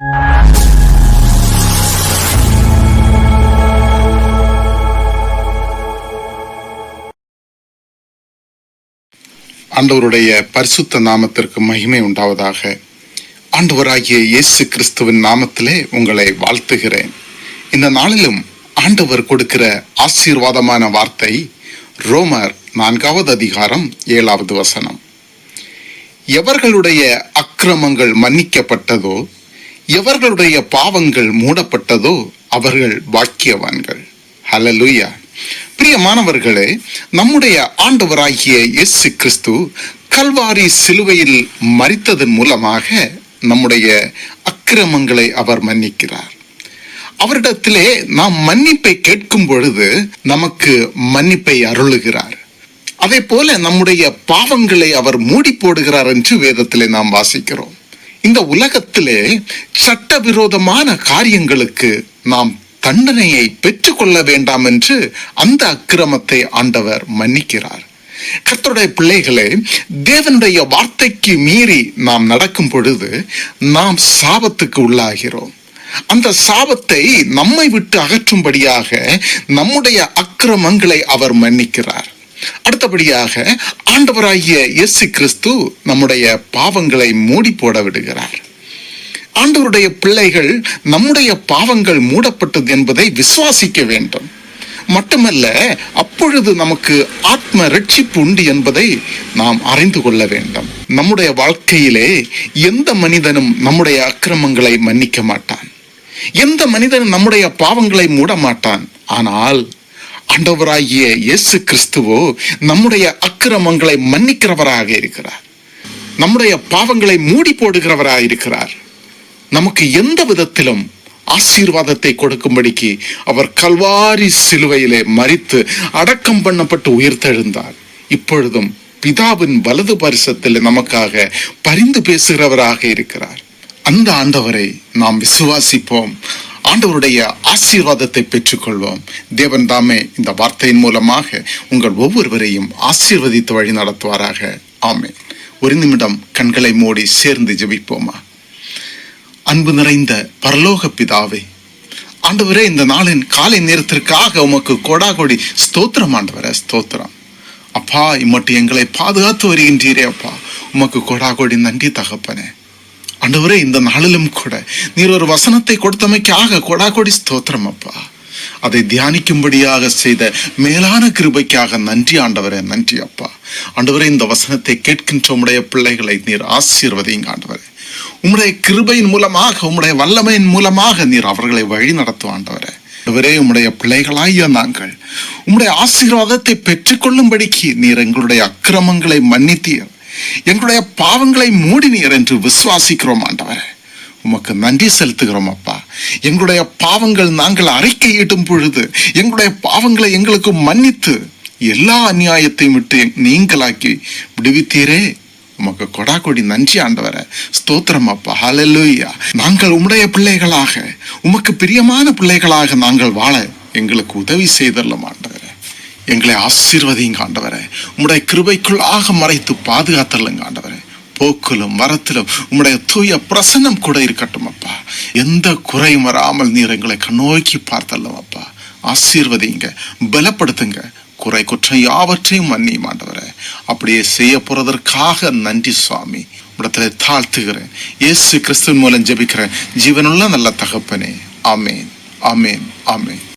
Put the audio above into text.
ஆண்டவருடைய பரிசுத்த நாமத்திற்கு மகிமை உண்டாவதாக. ஆண்டவராகிய இயேசு கிறிஸ்துவின் நாமத்திலே உங்களை வாழ்த்துகிறேன். இந்த நாளிலும் ஆண்டவர் கொடுக்கிற ஆசீர்வாதமான வார்த்தை ரோமர் நான்காவது அதிகாரம் ஏழாவது வசனம். எவர்களுடைய அக்கிரமங்கள் மன்னிக்கப்பட்டதோ எவர்களுடைய பாவங்கள் மூடப்பட்டதோ அவர்கள் பாக்கியவான்கள் ஹalleluya பிரியமானவர்களே நம்முடைய ஆண்டவராகிய இயேசு கிறிஸ்து கல்வாரி சிலுவையில் மறித்ததன் மூலமாக நம்முடைய அக்கிரமங்களை அவர் மன்னிக்கிறார். அவரிடத்திலே நாம் மன்னிப்பை கேட்கும் பொழுது நமக்கு மன்னிப்பை அருளுகிறார். அதே போல நம்முடைய பாவங்களை அவர் மூடி போடுகிறார் என்று வேதத்திலே நாம் வாசிக்கிறோம். இந்த உலகத்திலே சட்டவிரோதமான காரியங்களுக்கு நாம் தண்டனையை பெற்றுக்கொள்ள வேண்டாம் என்று அந்த அக்கிரமத்தை ஆண்டவர் மன்னிக்கிறார். கர்த்தருடைய பிள்ளைகளே தேவனுடைய வார்த்தைக்கு மீறி நாம் நடக்கும் பொழுது நாம் சாபத்துக்கு உள்ளாகிறோம். அந்த சாபத்தை நம்மை விட்டு அகற்றும்படியாக நம்முடைய அக்கிரமங்களை அவர் மன்னிக்கிறார். அடுத்தபடியாக ஆண்டவராகிய இயேசு கிறிஸ்து நம்முடைய பாவங்களை மூடி போட விடுகிறார். ஆண்டவருடைய பிள்ளைகள் நம்முடைய பாவங்கள் மூடப்பட்டது என்பதை விசுவாசிக்க வேண்டும். மட்டுமல்ல அப்பொழுது நமக்கு ஆத்ம ரட்சிப்பு உண்டு என்பதை நாம் அறிந்து கொள்ள வேண்டும். நம்முடைய வாழ்க்கையிலே எந்த மனிதனும் நம்முடைய அக்கிரமங்களை மன்னிக்க மாட்டான். எந்த மனிதனும் நம்முடைய பாவங்களை மூட மாட்டான் ஆனால் ஆண்டவராகிய இயேசு கிறிஸ்துவோ நம்முடைய அக்கிரமங்களை மன்னிக்கிறவராக இருக்கிறார். நம்முடைய பாவங்களை மூடி போடுகிறவராக இருக்கிறார். நமக்கு எந்த விதத்திலும் ஆசீர்வாதத்தை கொடுக்கும்படிக்கு அவர் கல்வாரி சிலுவையிலே மரித்து அடக்கம் பண்ணப்பட்டு உயிர்த்தெழுந்தார். இப்பொழுதும் பிதாவின் வலது பரிசத்தில் நமக்காக பரிந்து பேசுகிறவராக இருக்கிறார். அந்த ஆண்டவரை நாம் விசுவாசிப்போம். ஆண்டவருடைய ஆசீர்வாதத்தை பெற்றுக்கொள்வோம். தேவன் தாமே இந்த வார்த்தையின் மூலமாக உங்கள் ஒவ்வொருவரையும் ஆசீர்வதித்து வழி நடத்துவாராக. ஆமே ஒரு நிமிடம் கண்களை மூடி சேர்ந்து ஜெபிப்போமா? அன்பு நிறைந்த பரலோக பிதாவே ஆண்டவரே இந்த நாளின் காலை நேரத்திற்காக உமக்கு கொடாகொடி ஸ்தோத்திரம் ஆண்டவரே ஸ்தோத்திரம். அப்பா இம்மட்டு எங்களை பாதுகாத்து வருகின்றீரே அப்பா. உமக்கு கொடாகொடி நன்றி தகப்பனே. ஆண்டவரே இந்த நாளிலும் கூட நீர் ஒரு வசனத்தை கொடுத்தமைக்காக கொடாகொடி ஸ்தோத்திரம் அப்பா. அதை தியானிக்கும்படியாக செய்த மேலான கிருபைக்காக நன்றி ஆண்டவரே நன்றி அப்பா. ஆண்டவரே இந்த வசனத்தை கேட்கின்ற உடைய பிள்ளைகளை நீர் ஆசீர்வதிங்க ஆண்டவரே. உம்முடைய கிருபையின் மூலமாக உம்முடைய வல்லமையின் மூலமாக நீர் அவர்களை வழி நடத்துவாண்டவரே ஆண்டவரே உம்முடைய பிள்ளைகளாகிய நாங்கள் உம்முடைய ஆசீர்வாதத்தை பெற்றுக்கொள்ளும்படிக்கு நீர் எங்களுடைய அக்கிரமங்களை மன்னித்தீர். எங்களுடைய பாவங்களை மூடினீர் என்று விசுவாசிக்கிறோம் ஆண்டவரே. உமக்கு நன்றி செலுத்துகிறோம் அப்பா. எங்களுடைய பாவங்கள் நாங்கள் அறிக்கையிடும் பொழுது எங்களுடைய பாவங்களை எங்களுக்கு மன்னித்து எல்லா அநியாயத்தையும் விட்டு நீங்களாக்கி விடுவித்தீரே. உமக்கு கொடா கொடி நன்றி ஆண்டவரே. ஸ்தோத்திரம் அப்பா. ஹalleluya நாங்கள் உம்முடைய பிள்ளைகளாக உமக்கு பிரியமான பிள்ளைகளாக நாங்கள் வாழ எங்களுக்கு உதவி செய்தல்லும் ஆண்டவர. எங்களை ஆசீர்வதியும் ஆண்டவர. உம்முடைய கிருபைக்குள்ளாக மறைத்து பாதுகாத்தல்லுங்க ஆண்டவரே போக்கிலும் வரத்திலும் உம்முடைய தூய பிரசன்னம் கூட இருக்கட்டும் அப்பா. எந்த குறையும் வராமல் நீர் எங்களை கண்ணோக்கி பார்த்தல்லும் அப்பா. ஆசீர்வதிங்க பலப்படுத்துங்க. குறை குற்றம் யாவற்றையும் மன்னியும் ஆண்டவரே. அப்படியே செய்ய போறதற்காக நன்றி சுவாமி. இடத்துல தாழ்த்துகிறேன். இயேசு கிறிஸ்துவின் மூலம் ஜெபிக்கிறேன். ஜீவனுள்ள நல்ல தகப்பனே. ஆமேன். ஆமேன். ஆமேன்.